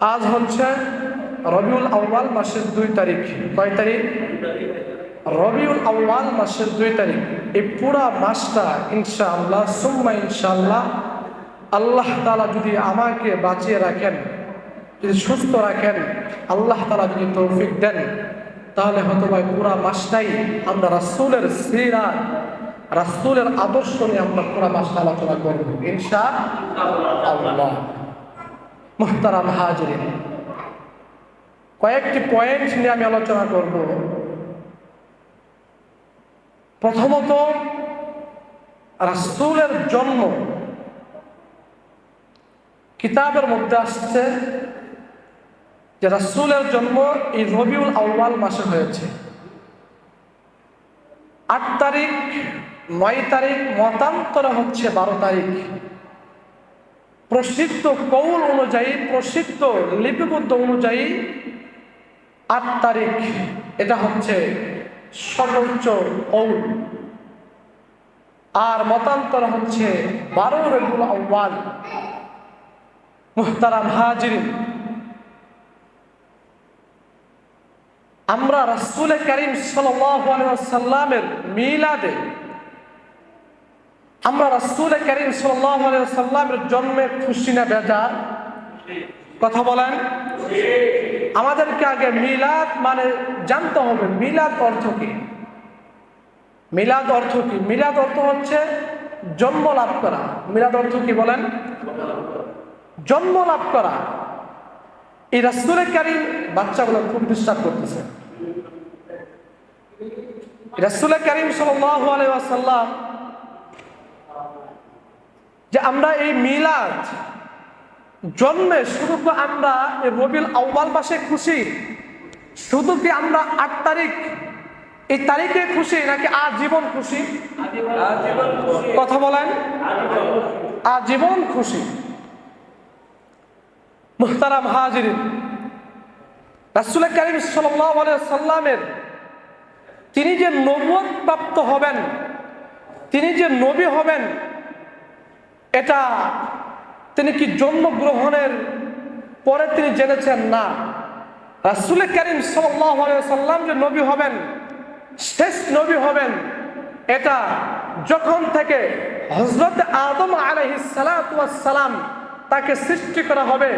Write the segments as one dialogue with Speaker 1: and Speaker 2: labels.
Speaker 1: আজ হচ্ছে রবিউল আউ্বাল মাসের দুই তারিখ। কয় তারিখ? রবিউল আউ্বাল মাসের দুই তারিখ। এই পুরা মাসটা ইনশাআল্লাহ, সুম্মা ইনশাআল্লাহ আল্লাহ তালা যদি আমাকে বাঁচিয়ে রাখেন, যদি সুস্থ রাখেন, আল্লাহ তালা যদি তৌফিক দেন, তাহলে হয়তো ভাই পুরা মাসটাই আমরা রাসুলের সিরা, রাসুলের আদর্শ নিয়ে আমরা পুরা মাসটা আলোচনা করব ইনশা আল্লাহ মোহতারাম হাজরিন। কয়েকটি পয়েন্ট নিয়ে আমি আলোচনা করব। প্রথমত, রাসুলের জন্ম কিতাবের মধ্যে আসছে যে রাসুলের জন্ম এই রবিউল আউ্বাল মাসে হয়েছে। আট তারিখ, নয় তারিখ, মতান্তরে হচ্ছে বারো তারিখ। প্রসিদ্ধ কৌল অনুযায়ী, প্রসিদ্ধ লিপিবদ্ধ অনুযায়ী আট তারিখ এটা হচ্ছে সর্বোচ্চ কৌল। আর মতান্তর হচ্ছে বারো রবিউল আউ্বাল মুহতারাম হাজিরিন। আমরা রাসুল করিম সাল্লামের মিলাদে আমরা রাসুল করিম সাল্লামের জন্মে খুশি না বেজার? কথা বলেন। আমাদেরকে আগে মিলাদ মানে জানতে হবে, মিলাদ অর্থ কি? মিলাদ অর্থ কি? মিলাদ অর্থ হচ্ছে জন্ম লাভ করা। মিলাদ অর্থ কি বলেন? জন্ম লাভ করা। এই রাসুল কারিম বাচ্চাগুলো খুব ডিস্টার্ব করতেছে। রাসুল করিম সাল্লাম যে আমরা এই মিলাদ জন্মে শুধু কি আমরা এই রবিল আউ্বাল মাসে খুশি শুধু কি আমরা আট তারিখ এই তারিখে খুশি নাকি আজীবন খুশি? কথা বলেন। আজীবন খুশি। মুহতারাম হাজিরিন রাসুল করিম সাল্লামের তিনি যে নবুয় প্রাপ্ত হবেন তিনি যে নবী হবেন এটা তিনি কি জন্মগ্রহণের পরে তিনি জেনেছেন? না। রাসুল করিম সাল্লাম যে নবী হবেন, শেষ নবী হবেন, এটা যখন থেকে হজরত আদম আলহিসালাম তাকে সৃষ্টি করা হবে,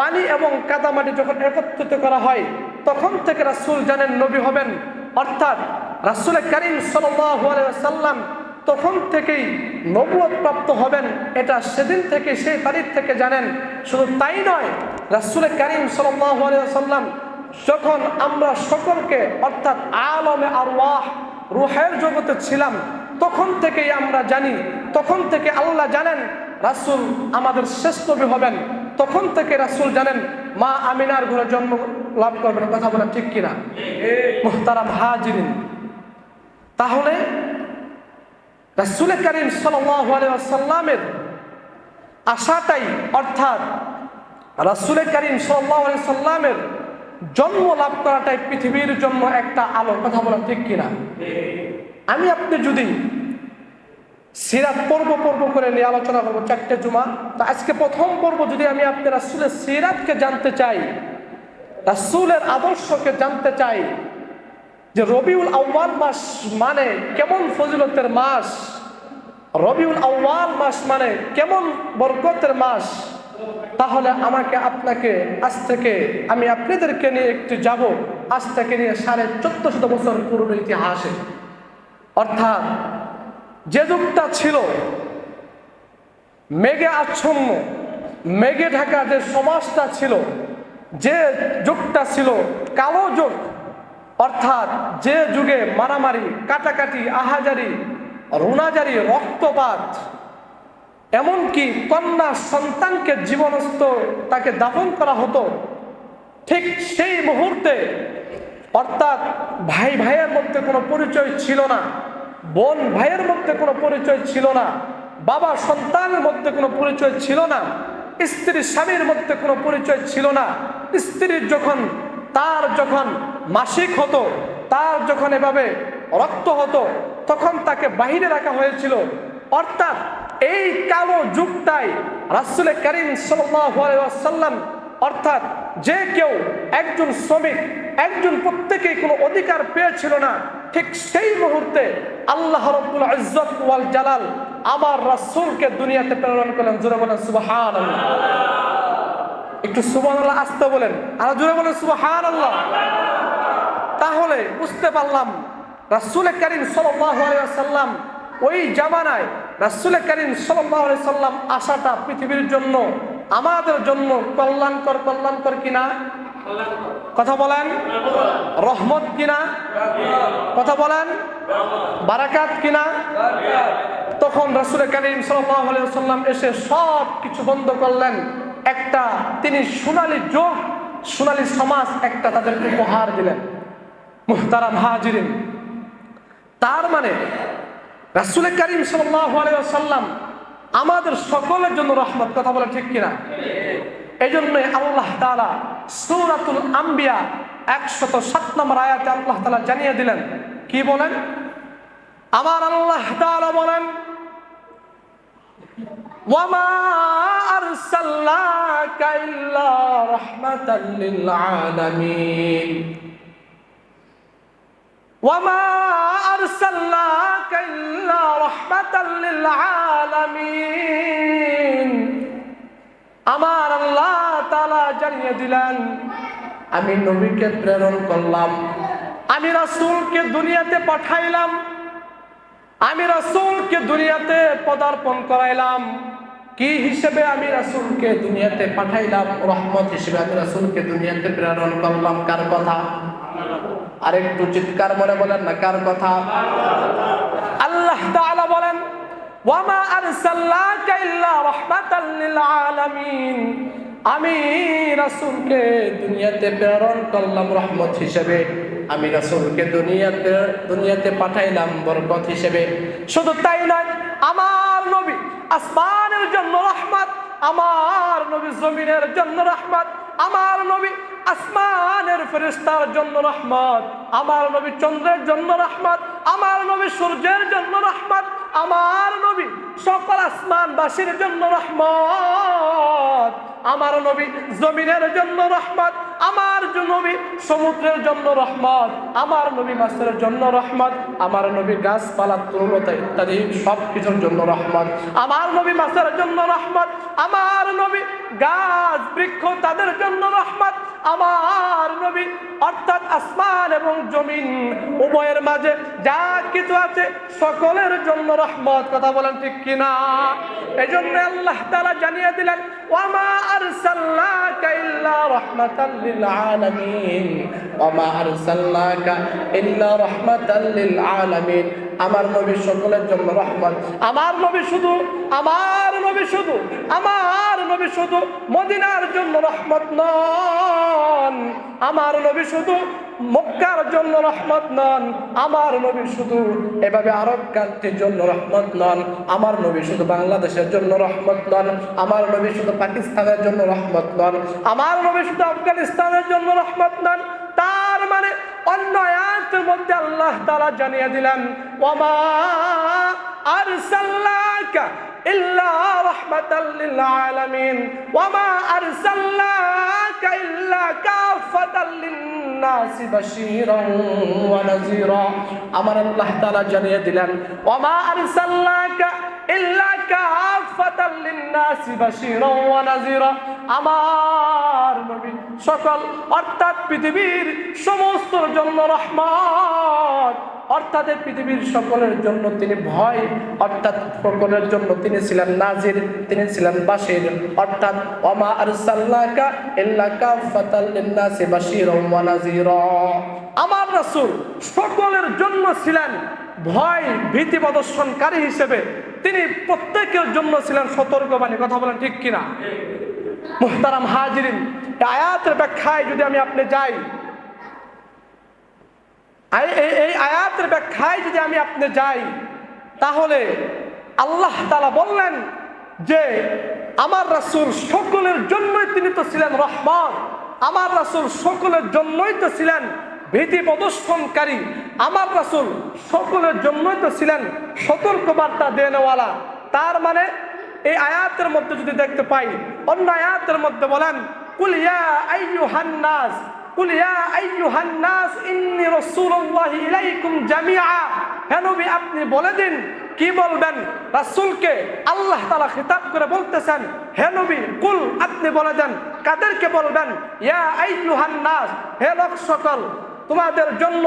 Speaker 1: পানি এবং কাদামাটি যখন একত্রিত করা হয়, তখন থেকে রাসুল জানেন নবী হবেন। অর্থাৎ রাসুল করিম সাল্লাম তখন থেকেই নবুয় প্রাপ্ত হবেন। এটা সেদিন থেকে সেই তারিখ থেকে জানেন। শুধু তাই নয় রাসুল করিম সাল্লাম যখন আমরা সকলকে অর্থাৎ আলমে আরওয়াহ রুহের জগতে ছিলাম তখন থেকেই আমরা জানি তখন থেকে আল্লাহ জানেন রাসুল আমাদের শেষ নবী হবেন। তখন থেকে রাসুল জানেন মা আমিনার ঘরে জন্ম লাভ করবেন। কথা বলে ঠিক কিনা? মোহতারাম হাজিরিন। তাহলে রাসুল করিম সাল্লামের আশাটাই অর্থাৎ রাসুল করিম সাল্লামের জন্ম লাভ করাটাই পৃথিবীর জন্য একটা আলো কথা বলা ঠিক কিনা? আমি আপনি যদি সিরাত পর্ব পর্ব করে নিয়ে আলোচনা করব চারটে জুমা, তো আজকে প্রথম পর্ব যদি আমি আপনি রাসুলের সিরাতকে জানতে চাই, রাসুলের আদর্শকে জানতে চাই যে রবিউল আউ্বাল মাস মানে কেমন ফজিলতের মাস? রবিউল আউ্বাল মাস মানে কেমন বরকতের মাস? তাহলে আমাকে, আপনাকে, আজ থেকে আমি আপনাদেরকে নিয়ে একটু যাব। আজ থেকে নিয়ে সাড়ে চোদ্দ শত বছর পুরনো ইতিহাসে। অর্থাৎ যে যুগটা ছিল, মেঘে আচ্ছন্ন, মেঘে ঢাকা যে সমাজটা ছিল, যে যুগটা ছিল, কালো যুগ অর্থাৎ যে যুগে মারামারি, কাটাকাটি, আহাজারি, রুনাজারি, রক্তপাত, এমনকি কন্যা সন্তানকে জীবনস্থ তাকে দাফন করা হতো, ঠিক সেই মুহূর্তে অর্থাৎ ভাই ভাইয়ের মধ্যে কোনো পরিচয় ছিল না, বোন ভাইয়ের মধ্যে কোনো পরিচয় ছিল না, বাবা সন্তানের মধ্যে কোনো পরিচয় ছিল না, স্ত্রী স্বামীর মধ্যে কোনো পরিচয় ছিল না স্ত্রীর যখন, তার যখন মাসিক হতো, তার যখন এভাবে রক্ত হতো, তখন তাকে বাহিরে রাখা হয়েছিল। অর্থাৎ এই কালো যুগটাই রাসুল করিম সাল্লাম অর্থাৎ যে কেউ একজন শ্রমিক, একজন প্রত্যেকেই কোনো অধিকার পেয়েছিল না, ঠিক সেই মুহূর্তে আল্লাহ ইজ্জত ওয়াল জালাল আমার রাসূলকে দুনিয়াতে প্রেরণ করলেন। জোরে বলেন, সুবহানাল্লাহ। একটু সুবহানাল্লাহ আসতে বলেন। আর জোরে বলেন, সুবহানাল্লাহ। তাহলে বুঝতে পারলাম রাসূল করিম ওয়াসাল্লাম ওই জামানায় রাসূল করিম সাল্লাম আসাটা পৃথিবীর জন্য, আমাদের জন্য কল্যাণকর কল্যাণকর কিনা? কথা বলেন। রহমত কিনা? কথা বলেন। বারাকাত কিনা? তখন রাসূল করিম ওয়াসাল্লাম এসে সব কিছু বন্ধ করলেন। একটা তিনি সোনালি যোগ, সোনালী সমাজ একটা তাদেরকে উপহার দিলেন। মুহতারাম হাজিরিন তার মানে রাসুল করিম সাল্লাম আমাদের সকলের জন্য রহমত, কথা বলে ঠিক কিনা? এই জন্য আল্লাহ তালা সৌরাতুল আম্বিয়া একশত সাত নম্বর আয়াতে আল্লাহ তালা জানিয়ে দিলেন। কি বলেন? আমার আল্লাহ তালা বলেন, ওয়ামা আরসালনাকা ইল্লা আলামিন। وما أرسلناك إلا رحمة للعالمين আমার আল্লাহ তালা জানিয়ে দিলেন আমি নবীকে প্রেরণ করলাম আমি রাসূলকে দুনিয়াতে পাঠাইলাম আমি রাসূলকে দুনিয়াতে পদার্পণ করাইলাম কি হিসেবে আমি রাসূলকে দুনিয়াতে পাঠাইলাম রহমত হিসেবে আমি রাসূলকে দুনিয়াতে প্রেরণ করলাম কার কথা আরেকটু চিৎকার মনে বলেন না, কার কথা? আল্লাহ তাআলা বলেন, ওয়ামা আরসালনাকা ইল্লা রাহমাতাল লিল আলামিন। আমি রাসূলকে দুনিয়াতে প্রেরণ করলাম রহমত হিসেবে। আমি রাসূলকে দুনিয়াতে দুনিয়াতে পাঠাইলাম বরকত হিসেবে। শুধু তাই নয়, আমার নবী আসমানের জন্য রহমত, আমার নবী জমিনের জন্য রহমত, আমার নবী আসমানের ফেরেস্তার জন্য রহমত, আমার নবী চন্দ্রের জন্য রহমত, আমার নবী সূর্যের জন্য রহমত, আমার নবী সকল আসমানবাসীর জন্য রহমত, আমার নবী জমিনের জন্য রহমত আমার নবী সমুদ্রের জন্য রহমত, আমার নবী মাছের জন্য রহমত, আমার নবী গাছপালা তরুণতা ইত্যাদি সব কিছুর জন্য রহমত। আমার নবী মাছের জন্য রহমত, আমার নবী গাছ, বৃক্ষ তাদের জন্য রহমত। আমার নবী অর্থাৎ আসমান এবং জমিন উভয়ের মাঝে যা কিছু আছে সকলের জন্য রহমত। কথা বলেন ঠিক কিনা? এই জন্য আল্লাহ জানিয়ে দিলেন ওয়ামা আরসালনাকা ইল্লা রাহমাতাল লিল আলামিন ওয়ামা আরসালনাকা ইল্লা রাহমাতাল লিল আলামিন আমার নবী সকলের জন্য রহমান আমার নবী শুধু, আমার নবী শুধু, আমার নবী শুধু মদিনার জন্য রহমত নন। আমার নবী শুধু মক্কার জন্য রহমত নন। আমার নবী শুধু এভাবে আরব কান্ট্রির জন্য রহমত নন। আমার নবী শুধু বাংলাদেশের জন্য রহমত নন। আমার নবী শুধু পাকিস্তানের জন্য রহমত নন। আমার নবী শুধু আফগানিস্তানের জন্য রহমত নন। তার মানে অন্য আয়াতের মধ্যে আল্লাহ তাআলা জানিয়ে দিলেন ওমা আরসালনাকা ইল্লা রাহমাতাল লিল আলামিন ওমা আরসালনাকা ইল্লা কাফাতাল লিন-নাস বাশীরান ওয়া নাযীরা। আমার আল্লাহ তাআলা জানিয়ে দিলেন ওমা আরসালনাকা আমার সকল, অর্থাৎ পৃথিবীর সমস্ত অর্থাৎ পৃথিবীর সকলের জন্য তিনি ভয়, অর্থাৎ সকলের জন্য তিনি ছিলেন নাজির, তিনি ছিলেন বাসির অর্থাৎ ওয়া নাযীরা। আমার সকলের জন্য ছিলেন ভয়, ভীতি প্রদর্শনকারী হিসেবে তিনি প্রত্যেকের জন্য ছিলেন সতর্কবাণী, কথা বলেন ঠিক কিনা? মুহতারাম হাজিরিন আয়াতের ব্যাখ্যায় যদি আমি আপনি যাই, এই- আয়াতের ব্যাখ্যায় যদি আমি আপনি যাই, তাহলে আল্লাহ তালা বললেন যে, আমার রাসূল সকলের জন্যই তিনি তো ছিলেন রহমান, আমার রাসূল সকলের জন্যই তো ছিলেন ভীতি প্রদর্শনকারী, আমার রাসুল সকলের জন্যই তো ছিলেন সতর্কবার্তা দেনওয়ালা। তার মানে এই আয়াতের মধ্যে যদি দেখতে পাই, অন্য আয়াতের মধ্যে বলেন, কুল ইয়া আইয়ুহান নাস, কুল ইয়া আইয়ুহান নাস, ইন্নী রাসূলুল্লাহি ইলাইকুম জামিআ। হে নবী, আপনি বলে দিন, কি বলবেন? রাসূলকে আল্লাহ তাআলা খিতাব করে বলতেছেন, হে নবী, কুল আপনি বলে দেন, কাদেরকে বলবেন? ইয়া আইয়ুহান নাস, হে লোক সকল তোমাদের জন্য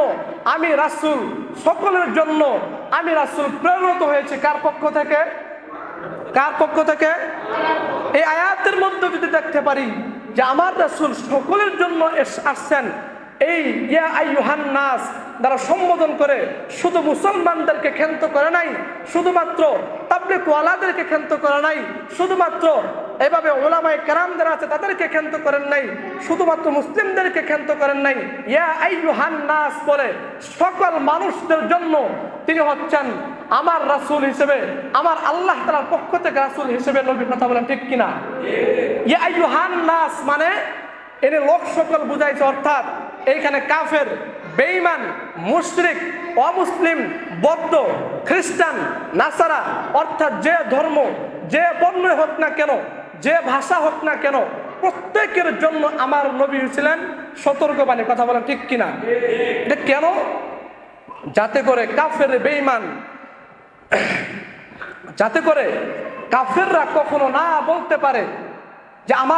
Speaker 1: আমি রাসুল, সকলের জন্য আমি রাসুল প্রেরণত হয়েছে। কার পক্ষ থেকে? কার পক্ষ থেকে? এই আয়াতের মধ্যে যদি দেখতে পারি যে আমার রাসুল সকলের জন্য আসছেন এই ইয়া আইয়ুহান নাস দ্বারা সম্বোধন করে শুধু মুসলমানদেরকে ক্ষান্ত করে নাই, শুধুমাত্র তাবলিক ওয়ালাদেরকে ক্ষান্ত করে নাই, শুধুমাত্র এভাবে ওলামায়ে কেরামদের আছে তাদেরকে ক্ষান্ত করেন নাই, শুধুমাত্র মুসলিমদেরকে ক্ষান্ত করেন নাই। ইয়া আইয়ুহান নাস বলে সকল মানুষদের জন্য তিনি হচ্ছেন আমার রাসূল হিসেবে, আমার আল্লাহ তাআলার পক্ষ থেকে রাসূল হিসেবে নবী কথা বলেন, ঠিক কিনা? ইয়া আইয়ুহান নাস মানে এনে লোক সকল বুঝাইছে, অর্থাৎ এইখানে কাফের, বেঈমান, মুশরিক, অমুসলিম, বৌদ্ধ, খ্রিস্টান, নাসারা, অর্থাৎ যে ধর্ম, যে বর্ণ হোক না কেন, যে ভাষা হোক না কেন, প্রত্যেকের জন্য আমার নবী ছিলেন সতর্কবাণী, কথা বলেন ঠিক কিনা? এটা কেন? যাতে করে কাফের, বেঈমান, যাতে করে কাফেররা কখনো না বলতে পারে যে আমার